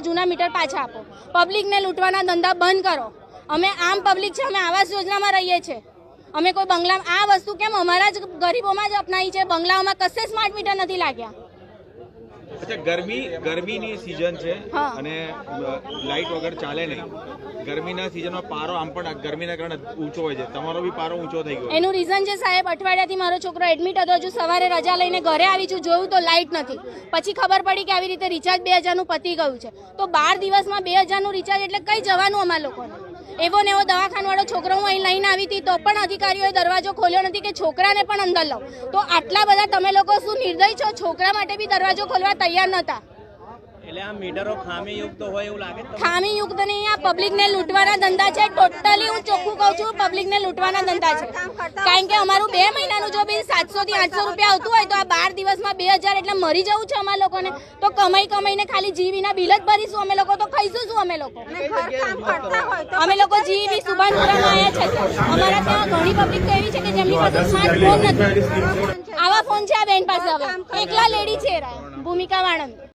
છે જૂના મીટર પાછા આપો. પબ્લિકને લૂંટવાના ધંધા બંધ કરો. અમે આમ પબ્લિક છે, અમે આવાસ યોજનામાં રહીએ છીએ. અમે કોઈ બંગલા, આ વસ્તુ કેમ અમારા જ ગરીબોમાં જ અપનાવી છે? બંગલાઓમાં કશે સ્માર્ટ મીટર નથી લાગ્યા? અચ્છા ગરમી ગરમીની સિઝન છે અને લાઇટ વગર ચાલે નહીં. ગરમીના સિઝનમાં પારો આમ પણ ગરમીના કારણે ઊંચો હોય છે. તમારો બી પારો ઊંચો થઈ ગયો. એનું રીઝન છે સાહેબ અઠવાડિયાથી મારો છોકરો એડમિટ હતો હજુ સવારે રજા લઈને ઘરે આવી છું જોયું તો લાઇટ નથી. પછી ખબર પડી કે આવી રીતે રિચાર્જ બે હજારનું પતી ગયું છે. તો બાર દિવસમાં બે હજારનું રિચાર્જ એટલે કઈ જવાનું અમારા લોકોને? એવો ને એવો દવાખાનવાળો છોકરો હું અહીં લઈને આવી હતી તો પણ અધિકારીઓએ દરવાજો ખોલ્યો નથી કે છોકરાને પણ અંદર લો તો આટલા બધા તમે લોકો શું નિર્દય છો? છોકરા માટે બી દરવાજો ખોલવા તૈયાર નહોતા. એટલે આ મીટરો ખામીયુક્ત હોય એવું લાગે છે ખામી નહીં આ પબ્લિકને લૂંટવાના ધંધા છે. ટોટલી હું ચોખ્ખું કહું છું પબ્લિકને લૂંટવાના ધંધા છે. કારણ કે અમારું બે બિલ સાતસો થી આઠસો રૂપિયા આવતું હોય તો આ બાર દિવસમાં બે હજાર એટલે મરી જવું છે અમારા લોકોને. તો કમાઈ કમાઈને ખાલી જીવીના બિલ જ ભરીશું અમે લોકો તો ખાઈશું શું અમે લોકો? અમે લોકો જીવી સુભાનપુરામાં આવ્યા છે. અમારા ત્યાં ઘણી પબ્લિક તો એવી છે કે જેમની પાસે સ્માર્ટફોન નથી. આવા ફોન છે આ બેન પાસે હવે. એકલા લેડી છે ભૂમિકા વાણંદ